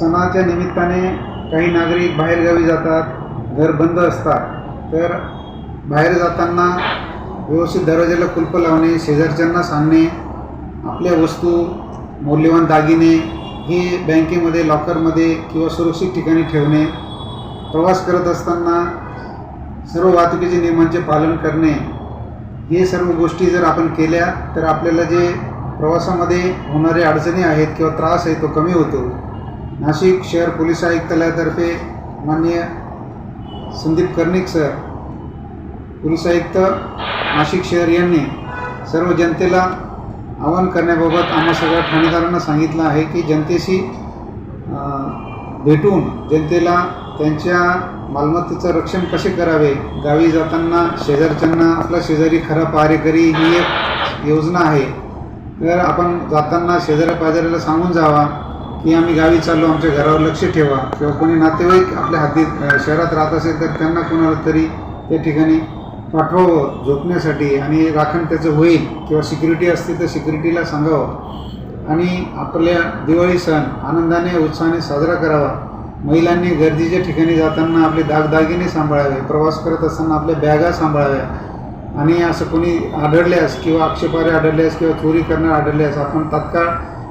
सणाच्या निमित्ताने काही नागरिक बाहेरगावी जातात घर बंद असतात. तर बाहेर जाताना व्यवस्थित दरवाजाला कुलपं लावणे शेजारच्यांना सांगणे आपल्या वस्तू मौल्यवान दागिने हे बँकेमध्ये लॉकरमध्ये किंवा सुरक्षित ठिकाणी ठेवणे प्रवास करत असताना सर्व वाहतुकीचे नियमांचे पालन करणे हे सर्व गोष्टी जर आपण केल्या तर आपल्याला जे प्रवासामध्ये होणारे अडचणी आहेत किंवा त्रास आहे तो कमी होतो. नाशिक शहर पोलीस आयुक्तालयातर्फे माननीय संदीप कर्णिक सर पोलीस आयुक्त नाशिक शहर यांनी सर्व जनतेला आवाहन करण्याबाबत आम्हा सगळ्या ठाणेदारांना सांगितलं आहे की जनतेशी भेटून जनतेला त्यांच्या मालमत्तेचं रक्षण कसे करावे गावी जाताना शेजारच्यांना आपला शेजारी खरा पहारेकरी ही एक योजना आहे. तर आपण जाताना शेजाऱ्या पाजाऱ्याला सांगून जावा. की आम्ही गावी चाललो आमच्या घरावर लक्ष ठेवा. किंवा कोणी नातेवाईक आपल्या हद्दीत शहरात राहत असेल तर त्यांना कोणाला तरी त्या ठिकाणी पाठवावं झोपण्यासाठी आणि राखण त्याचं होईल किंवा सिक्युरिटी असते तर सिक्युरिटीला सांगावं. आणि आपल्या दिवाळी सण आनंदाने उत्साहाने साजरा करावा. महिलांनी गर्दीच्या ठिकाणी जाताना आपले दागदागिने सांभाळावे प्रवास करत असताना आपल्या बॅगा सांभाळाव्या. आणि असं कोणी आढळल्यास किंवा आक्षेपारे आढळल्यास किंवा चोरी करणार आढळल्यास आपण तात्काळ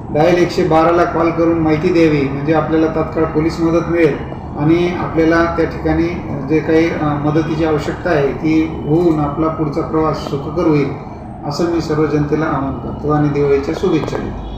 डायल एकशे बाराला कॉल करून माहिती द्यावी म्हणजे आपल्याला तात्काळ पोलीस मदत मिळेल आणि आपल्याला त्या ठिकाणी जे काही मदतीची आवश्यकता आहे ती होऊन आपला पुढचा प्रवास सुखकर होईल असं मी सर्व जनतेला आवाहन करतो. आणि दिवाळीच्या शुभेच्छा देतो.